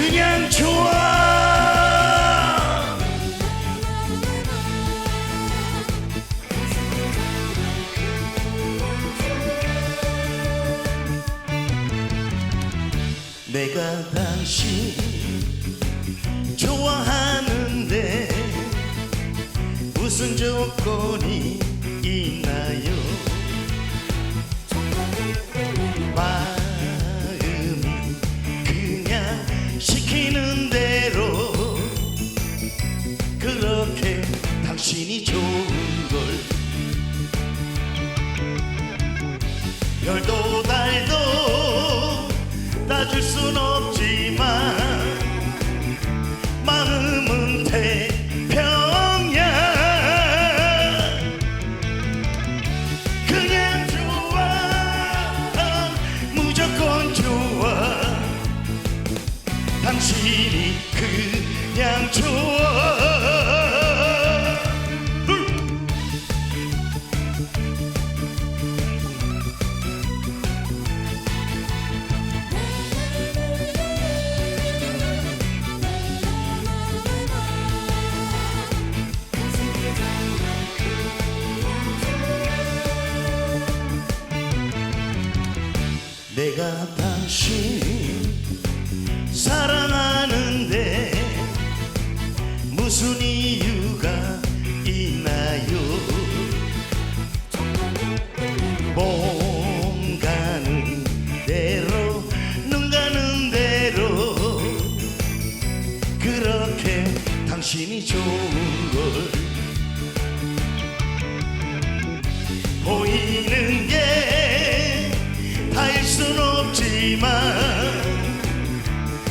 그냥 좋아. 내가 당신 좋아하는데 무슨 조건이 별도 달도 따줄 순 없지만 마음은 태평양. 그냥 좋아 무조건 좋아. 당신이 그냥 좋아 내가 당신 사랑하는데 무슨 이유가 있나요? 몸 가는 대로 눈 가는 대로 그렇게 당신이 좋은 걸 보이는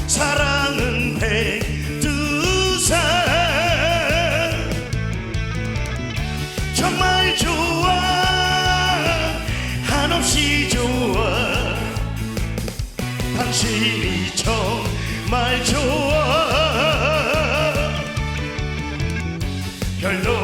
사랑은 백두산. 정말 좋아 한없이 좋아. 당신이 정말 좋아. 별도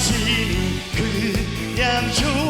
당신이 그냥 좋